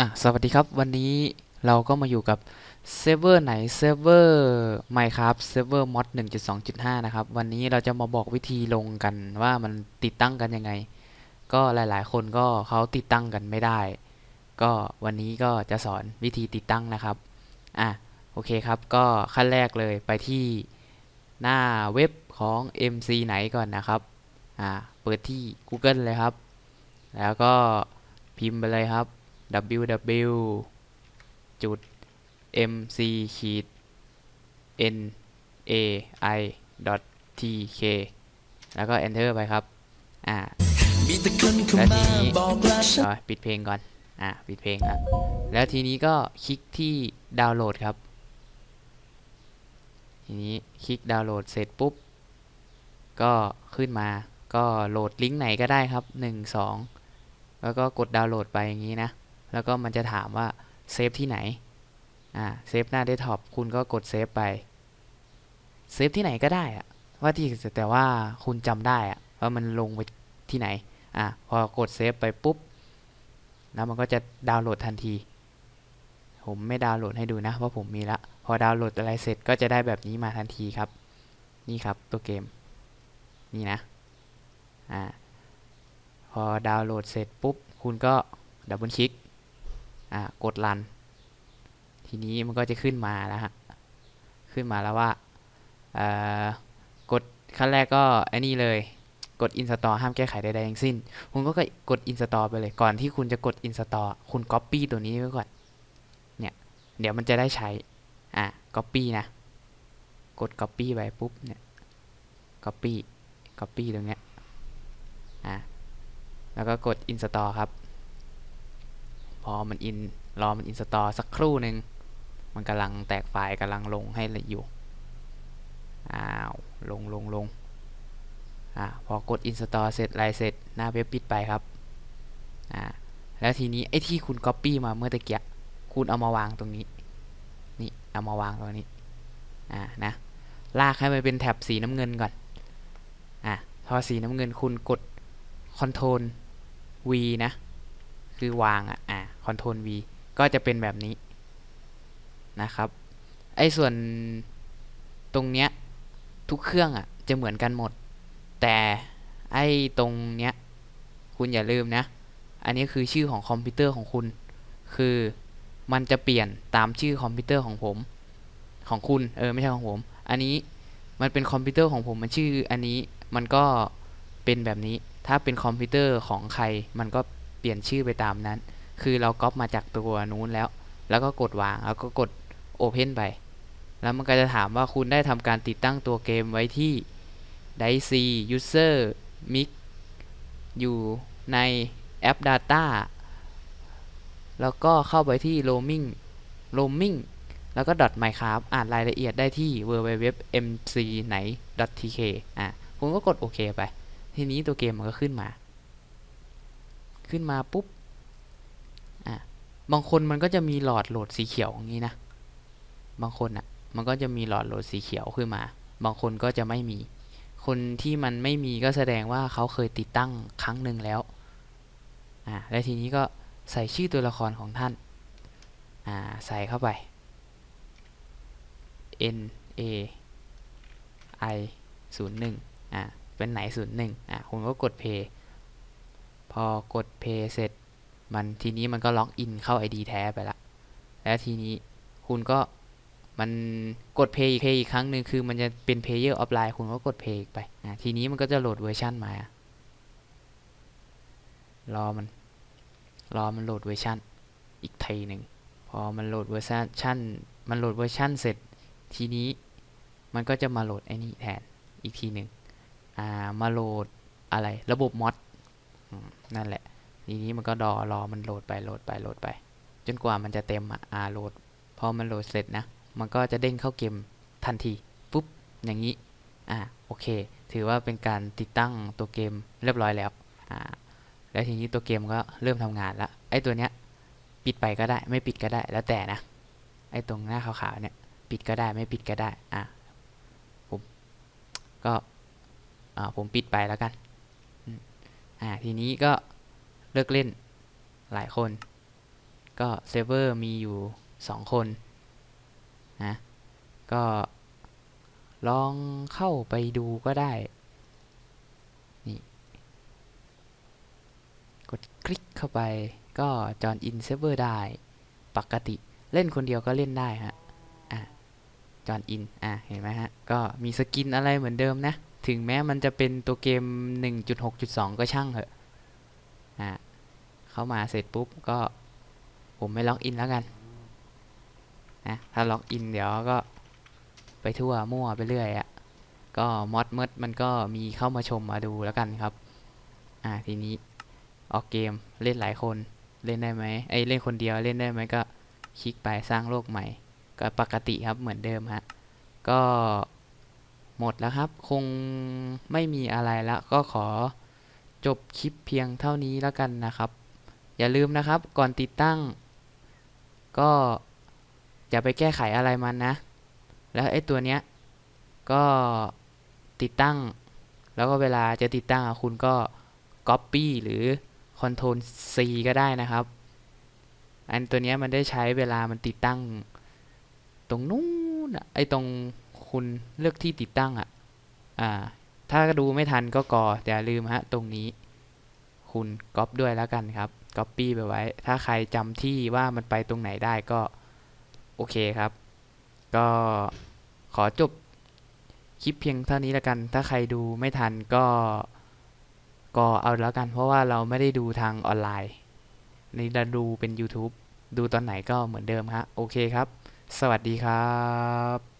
อะสวัสดีครับวันนี้เราก็มาอยู่กับเซิร์ฟเวอร์ไหนเซิร์ฟเวอร์ Minecraft เซิร์ฟเวอร์มอด1.2.5 นะครับ วันนี้เราจะมาบอกวิธีลงกันว่ามันติดตั้งกันยังไง ก็หลายๆ คนก็เขาติดตั้งกันไม่ได้ ก็วันนี้ก็จะสอนวิธีติดตั้งนะครับอะโอเคครับก็ขั้นแรกเลยไปที่หน้าเว็บของ MC ไหนก่อนนะครับอ่าเปิดที่ Google เลยครับ แล้วก็พิมพ์ไปเลยครับ www จุด mc ขีด n a i tk แล้วก็ enter ไปครับ อ่า แล้วทีนี้ปิดเพลงก่อน อ่า ปิดเพลงแล้วแล้วทีนี้ก็คลิกที่ดาวน์โหลดครับ ทีนี้คลิกดาวน์โหลดเสร็จปุ๊บ ก็ขึ้นมา ก็โหลดลิงก์ไหนก็ได้ครับ 1 2 แล้วก็กดดาวน์โหลดไปอย่างนี้นะ แล้วก็มันจะถามว่าเซฟที่ไหนอ่าเซฟหน้าเดสก์ท็อปคุณก็กดเซฟไปเซฟที่ไหนก็ได้อะว่าที่แต่ว่าคุณจำได้อะว่ามันลงไปที่ไหนอะพอกดเซฟไปปุ๊บแล้วมันก็จะดาวน์โหลดทันที ผมไม่ดาวน์โหลดให้ดูนะเพราะผมมีละพอดาวน์โหลดอะไรเสร็จก็จะได้แบบนี้มาทันทีครับ นี่ครับตัวเกม นี่นะอ่าพอดาวน์โหลดเสร็จปุ๊บ คุณก็ดับเบิลคลิก อ่ากดรัน ทีนี้มันก็จะขึ้นมาแล้วฮะ ขึ้นมาแล้วว่าอ่อกดขั้นแรกก็อ้นี่เลย กด install ห้ามแก้ไขใดๆทั้งสิ้น คุณก็กด install ไปเลย ก่อนที่คุณจะกด install คุณ copy ตัวนี้ไว้ก่อน เนี่ย เดี๋ยวมันจะได้ใช้ อะ copy นะ กด copy ไปปุ๊บ เนี่ย copy copy ตรงเนี้ย อะ แล้วก็กด install ครับ พอมันอินรอมัน install สักครู่หนึ่งมันกำลังแตกไฟล์กำลังลงให้อยู่อ้าวลงลงลงอ่าพอกด install เสร็จอะไรเสร็จหน้าเว็บปิดไปครับอ่าแล้วทีนี้ไอ้ที่คุณ copy มาเมื่อตะเกียคุณเอามาวางตรงนี้นี่เอามาวางตรงนี้อ่านะลากให้มันเป็นแถบสีน้ำเงินก่อนอ่าพอสีน้ำเงินคุณกด Ctrl V นะ คือวางอะอ่า Ctrl V ก็จะเป็นแบบนี้นะครับไอ้ส่วนตรงเนี้ยทุกเครื่องอะจะเหมือนกันหมด แต่ไอ้ตรงเนี้ยคุณอย่าลืมนะ อันนี้คือชื่อของคอมพิวเตอร์ของคุณ คือมันจะเปลี่ยนตามชื่อคอมพิวเตอร์ของผม ของคุณเออไม่ใช่ของผม อันนี้มันเป็นคอมพิวเตอร์ของผมมันชื่ออันนี้มันก็เป็นแบบนี้ ถ้าเป็นคอมพิวเตอร์ของใคร มันก็เปลี่ยนชื่อไปตามนั้น คือเราก๊อปมาจากตัวนู้นแล้ว แล้วก็กดวาง แล้วก็กด Open ไป แล้วมันก็จะถามว่าคุณได้ทำการติดตั้งตัวเกมไว้ที่ dice User Mix อยู่ในแอป Data แล้วก็เข้าไปที่ roaming roaming แล้วก็ .minecraft อ่านรายละเอียดได้ที่ www.mc ไหน .tk อะ คุณก็กดโอเคไป ทีนี้ตัวเกมมันก็ขึ้นมา ขึ้นมาปุ๊บ อะบางคนมันก็จะมีหลอดโหลดสีเขียวอย่างนี้นะ บางคนอะ มันก็จะมีหลอดโหลดสีเขียวขึ้นมา บางคนก็จะไม่มี คนที่มันไม่มีก็แสดงว่าเขาเคยติดตั้งครั้งหนึ่งแล้ว อ่า และทีนี้ก็ใส่ชื่อตัวละครของท่าน อ่า ใส่เข้าไป N A I 0 1อ่า เป็นไหน 0 1อ่าคุณก็กด Play พอกด Play เสร็จ มันทีนี้มันก็ล็อกอินเข้า ID แท้ไปละ แล้วทีนี้คุณก็มันกด Play อีก Play อีกครั้งหนึ่งคือมันจะเป็น Player offline คุณก็กด Play อีกไปทีนี้มันก็จะโหลดเวอร์ชันมารอมันรอมันโหลดเวอร์ชันอีกทีหนึ่งพอมันโหลดเวอร์ชันมันโหลดเวอร์ชันเสร็จ ทีนี้มันก็จะมาโหลดไอ้นี่แทนอีกทีหนึ่งอ่ามาโหลดอะไรระบบมอดนั่นแหละ ทีนี้มันก็รอรอมันโหลดไปโหลดไปโหลดไป จนกว่ามันจะเต็มอะอ่าโหลดพอมันโหลดเสร็จนะ มันก็จะเด้งเข้าเกมทันทีปุ๊บอย่างนี้อ่าโอเค ถือว่าเป็นการติดตั้งตัวเกมเรียบร้อยแล้วอ่าแล้วทีนี้ตัวเกมก็เริ่มทำงานแล้วไอ้ตัวเนี้ยปิดไปก็ได้ไม่ปิดก็ได้แล้วแต่นะไอ้ตรงหน้าขาวๆเนี่ยปิดก็ได้ไม่ปิดก็ได้อะผมก็อ่าผมปิดไปแล้วกันอ่าทีนี้ก็ เลิกเล่นหลายคน ก็เซิร์ฟเวอร์มีอยู่สองคนนะก็ลองเข้าไปดูก็ได้ นี่ กดคลิกเข้าไปก็จอนอินเซิร์ฟเวอร์ได้ ปกติเล่นคนเดียวก็เล่นได้ฮะอะจอนอินอะเห็นไหมฮะ ก็มีสกินอะไรเหมือนเดิมนะ ถึงแม้มันจะเป็นตัวเกม 1.6.2 ก็ช่างเหอะอะ เข้ามาเสร็จปุ๊บก็ผมไม่ล็อกอินแล้วกันนะถ้าล็อกอินเดี๋ยวก็ไปทั่วมั่วไปเรื่อยอะ่ะก็มอดเมดมันก็มีเข้ามาชมมาดูแล้วกันครับ อ่าทีนี้ออกเกมเล่นหลายคนเล่นได้ไหมไอเล่นคนเดียวเล่นได้ไหมก็คลิกไปสร้างโลกใหม่ ก็ปกติครับเหมือนเดิมฮะก็หมดแล้วครับ คงไม่มีอะไรล้วก็ขอจบคลิปเพียงเท่านี้แล้วกันนะครับ อย่าลืมนะครับก่อนติดตั้ง ก็อย่าไปแก้ไขอะไรมันนะ แล้วไอ้ตัวเนี้ยก็ติดตั้ง แล้วก็เวลาจะติดตั้งคุณก็ Copy หรือ Ctrl C ก็ได้นะครับ อันตัวเนี้ยมันได้ใช้เวลามันติดตั้ง ตรงนู้นอะไอ้ตรงคุณเลือกที่ติดตั้งอะอ่าถ้าดูไม่ทันก็กอแต่อย่าลืมฮะตรงนี้ คุณก๊อปด้วยแล้วกันครับ Copy ไปไว้ ถ้าใครจำที่ว่ามันไปตรงไหนได้ก็ โอเคครับ ก็ขอจบคลิปเพียงเท่านี้แล้วกัน ถ้าใครดูไม่ทันก็ก็เอาแล้วกัน เพราะว่าเราไม่ได้ดูทางออนไลน์ นี่เราดูเป็น YouTube ดูตอนไหนก็เหมือนเดิมฮะ โอเคครับ สวัสดีครับ